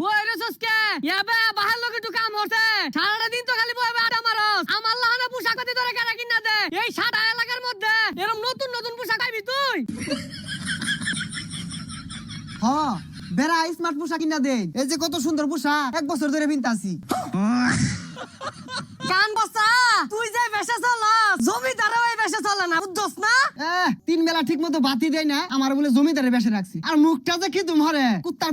বই ইয়াবে বাহার কাম সারাটা দিন তো খালি মারস। আমার লাহানা পোশাক কেনা কিনা দে। এই সাদা এলাকার মধ্যে এরকম নতুন নতুন পোশাক পাইবি তুই? হ বেড়া স্মার্ট পোশাক কিনা দেন এই যে কত সুন্দর পোশাক এক বছর ধরে পিনতাছি। কান বসা তুই যে বেশে চলাস জমিদারও এই বেশে চলে না বুঝছস না? তিন বেলা ঠিক মতো বাতি দেয় না আমার বলে জমিদারে বেসে রাখছি। আর মুখটা যে কি তোমারে কুত্তার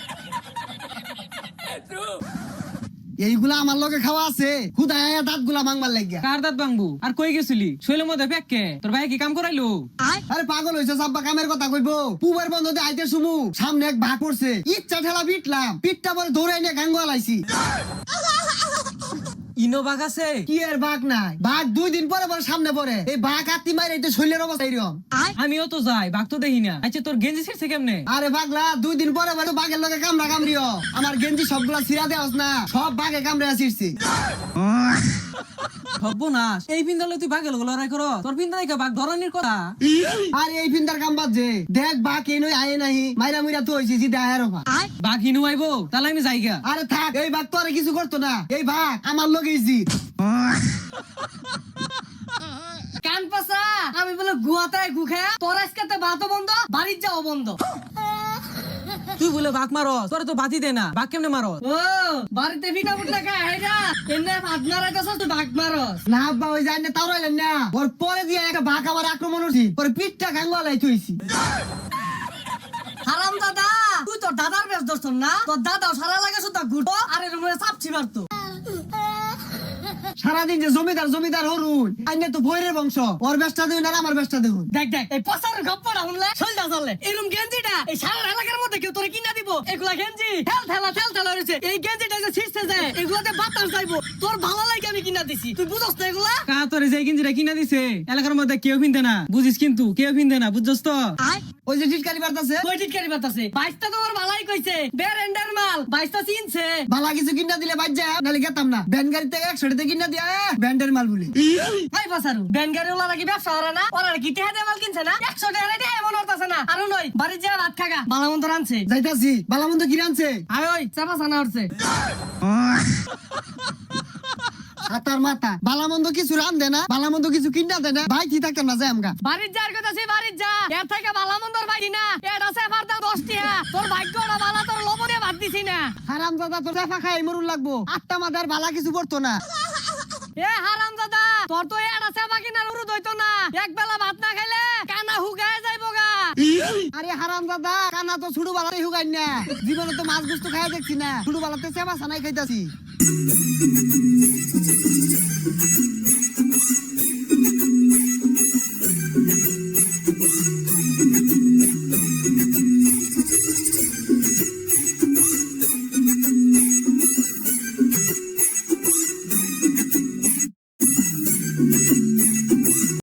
এইগুলা আমার লগে খাওয়া আছে। খুদায় দাঁতগুলা মাংবার লাগিয়া। কার দাঁত ভাঙবো? আর কই গেছিলি? শৈল মধ্যে প্যাককে তোর ভাই কি কাম করাইলো? আরে পাগল হয়েছে সাব্বা কামের কথা কইবো। পুবের বন্ধতে আইতে সুমু। সামনে এক ভাগ করছে ইচ্ছা ঠেলা পিটলাম। পিটটা পরে দৌড়ে নিয়ে গাঙ্গুয়া লাইছি। ইনো বাঘ আছে? কি এর বাঘ নাই? বাঘ দুই দিন পরে পরে সামনে পড়ে। এই বাঘ আত্মি মারে এটা শৈলের অবস্থা এরকম আমিও তো যাই বাঘ তো দেখি না। আচ্ছা তোর গেঞ্জি ছিড়ছে কেমনে? আরে পাগলা দুই দিন পরে পরে বাঘের লগে কামড়া কামড়িও। আমার গেঞ্জি সবগুলা ছিড়া দেওয়াস না। সব বাঘে কামড়ে আসিরছি সর্বনাশ। এই পিন্দালে তুই বাঘের লগে লড়াই করো। তোর পিন্দা দেখা বাঘ ধরনের কথা। আর এই ফিন্দার কাম বাদ যে দেখ বাঘ এই নই আয়ে নাহি। মাইরা মুইরা তো হইছি জিদা অফা বাঘ। হিনু আইবো তাহলে আমি যাইগা। আরে থাক এই বাঘ তো আর কিছু করতো না। এই বাঘ আমার লগে ইজি কান পাসা আমি বলে গুয়াতে গুখে তোর আজকে তো ভাতও বন্ধ বাড়ির যাও বন্ধ। তুই বলে বাঘ মারো তোর তো বাতি দে না বাঘ কেমনে মারো ও বাড়িতে ভিটা ফুটলে খায় হাইরা এনে ভাত মারাইতেছ তুই ভাগ মারস। না আব্বা ওই যায় না তাও রইলেন না। ওর পরে দিয়ে একটা বাঘ আমার আক্রমণ হচ্ছি ওর পিঠটা গাঙ্গুয়া লাই থইছি হারাম দাদা তুই তোর দাদার বেশ ধরছ না? তোর দাদাও সারা লাগে শুধু ঘুরতো আর এর মধ্যে চাপছি মারতো। সারাদিন যে জমিদার জমিদার হরুন। আইনে তো ভৈরের বংশ। ওর ব্যবসা দেবেন আর আমার ব্যবসা দেবেন দেখ দেখ, এই পচার গপ্পটা শুনলে সলটা চলে। এরকম গেঞ্জিটা, এই সারা এলাকার মধ্যে কেউ তোরে কিনা দিব। এগুলা গেঞ্জি। ঠেল, ঠেলা ঠেল, ঠেলা রয়েছে এই গেঞ্জিটা যে ছিঁড়ছে যায়? এগুলাতে বাতাস যাইবো। তোর ভালো লাগে আমি কিনা দিছি। তুই বুঝছ না এগুলা? কা তোর যে গেঞ্জিটা কিনা দিছে? এলাকার মধ্যে কেউ পিনতে না। বুঝিস কিন্তু কেউ পিনতে না বুঝছস তো? ওই যে টিটকারি বার্তাছে কই টিটকারি বাতাসে বাইশটা তোমার ভালাই কইছে। বেরেন্ডার মাল বাইশটা চিনছে। বালা কিছু কিনা দিলে বাদ যায় নাহলে গেতাম না। ব্যান গাড়ি থেকে একশো টাকা কিনা দিয়া ব্যান্ডের মাল বলি। ভাই বাসারু। ব্যাংকারি ওলা নাকি ব্যবসা করে না? ওরা কি টেহা দিয়ে মাল কিনছে না? একশো টাকা রেটে এমন হতাছে না। আরও নয় বাড়ির যা ভাত খাগা বালা মন্দ রানছে যাইতাছি বালা মন্দ কিনে আনছে আয় ওই চাপা সানা উঠছে হাতার মাথা। বালা মন্দ কিছু রান দে না বালা মন্দ কিছু কিনা দে না ভাই কি থাকতাম না যাই আমগা। বাড়ির যার কথা সে বাড়ির যা এর থেকে বালা মন্দর বাইরি না এটা সেফার দাম দশ টিহা তোর ভাগ্যটা বালা তোর লবণে ভাত দিছি না। হারাম দাদা তোর দেখা খাই মরুন লাগবো। আটটা মাদার বালা কিছু পড়তো না। এ হারাম দাদা তোর তো এটা সেবা কিনার উরুদ হইতো না। এক বেলা ভাত না খাইলে কানা হুগায় যাইবো গা আরে হারাম দাদা, কানা তো ছুড়ু বালাতে হুগাই না। জীবনে তো মাছ গুস্ত খাই দেখছি না। ছুড়ু বালাতে সেবা সানাই খাইতাছি।